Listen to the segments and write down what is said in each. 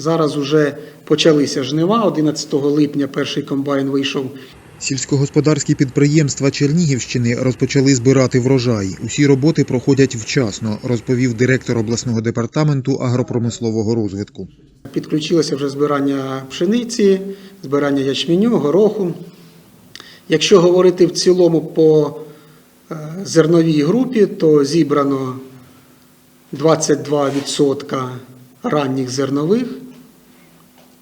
Зараз вже почалися жнива. 11 липня перший комбайн вийшов. Сільськогосподарські підприємства Чернігівщини розпочали збирати врожай. Усі роботи проходять вчасно, розповів директор обласного департаменту агропромислового розвитку. Підключилося вже збирання пшениці, збирання ячменю, гороху. Якщо говорити в цілому по е, зерновій групі, то зібрано 22% ранніх зернових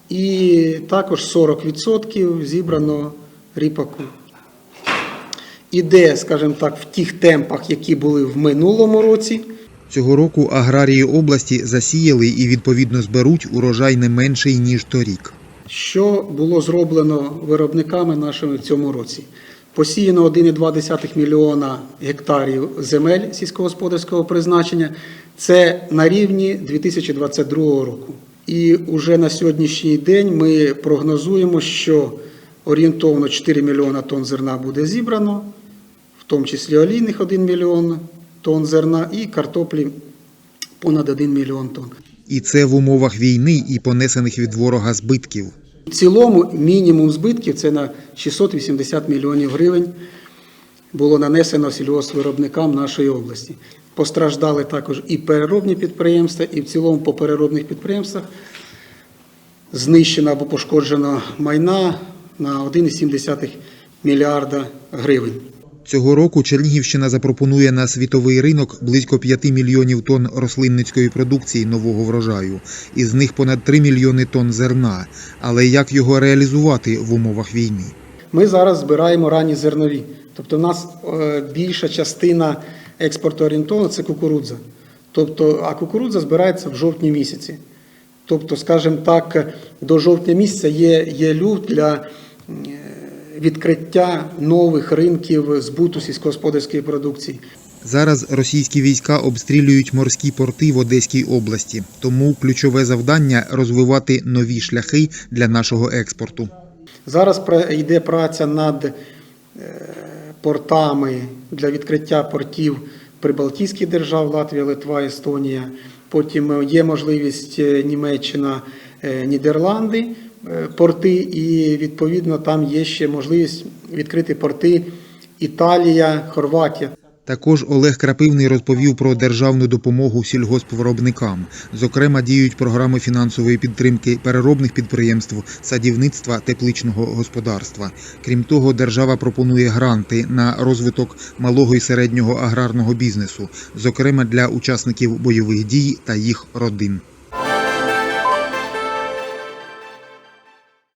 і також 40% зібрано ріпаку. Іде, скажімо так, в тих темпах, які були в минулому році. Цього року аграрії області засіяли і відповідно зберуть урожай не менший ніж торік. Що було зроблено виробниками нашими в цьому році? Посіяно 1,2 мільйона гектарів земель сільськогосподарського призначення. Це на рівні 2022 року. І вже на сьогоднішній день ми прогнозуємо, що орієнтовно 4 мільйона тонн зерна буде зібрано, в тому числі олійних 1 мільйон тонн зерна і картоплі понад 1 мільйон тонн. І це в умовах війни і понесених від ворога збитків. В цілому мінімум збитків це на 680 мільйонів гривень було нанесено сільгоспвиробникам нашої області. Постраждали також і переробні підприємства, і в цілому по переробних підприємствах знищено або пошкоджено майна на 1,7 мільярда гривень. Цього року Чернігівщина запропонує на світовий ринок близько 5 мільйонів тонн рослинницької продукції нового врожаю, із них понад 3 мільйони тонн зерна. Але як його реалізувати в умовах війни? Ми зараз збираємо ранні зернові. Тобто, в нас е, більша частина експорту орієнтована це кукурудза. Тобто, а кукурудза збирається в жовтні місяці. Тобто, скажімо так, до жовтня місяця є, є люфт для е, відкриття нових ринків збуту сільськогосподарської продукції. Зараз російські війська обстрілюють морські порти в Одеській області, тому ключове завдання розвивати нові шляхи для нашого експорту. Зараз йде праця над е, портами для відкриття портів прибалтійських держав Латвія, Литва, Естонія. Потім е, є можливість е, Німеччина, Нідерланди порти, і відповідно там є ще можливість відкрити порти Італія, Хорватія. Також Олег Крапивний розповів про державну допомогу сільгоспвиробникам. Зокрема, діють програми фінансової підтримки переробних підприємств, садівництва, тепличного господарства. Крім того, держава пропонує гранти на розвиток малого і середнього аграрного бізнесу, зокрема для учасників бойових дій та їх родин.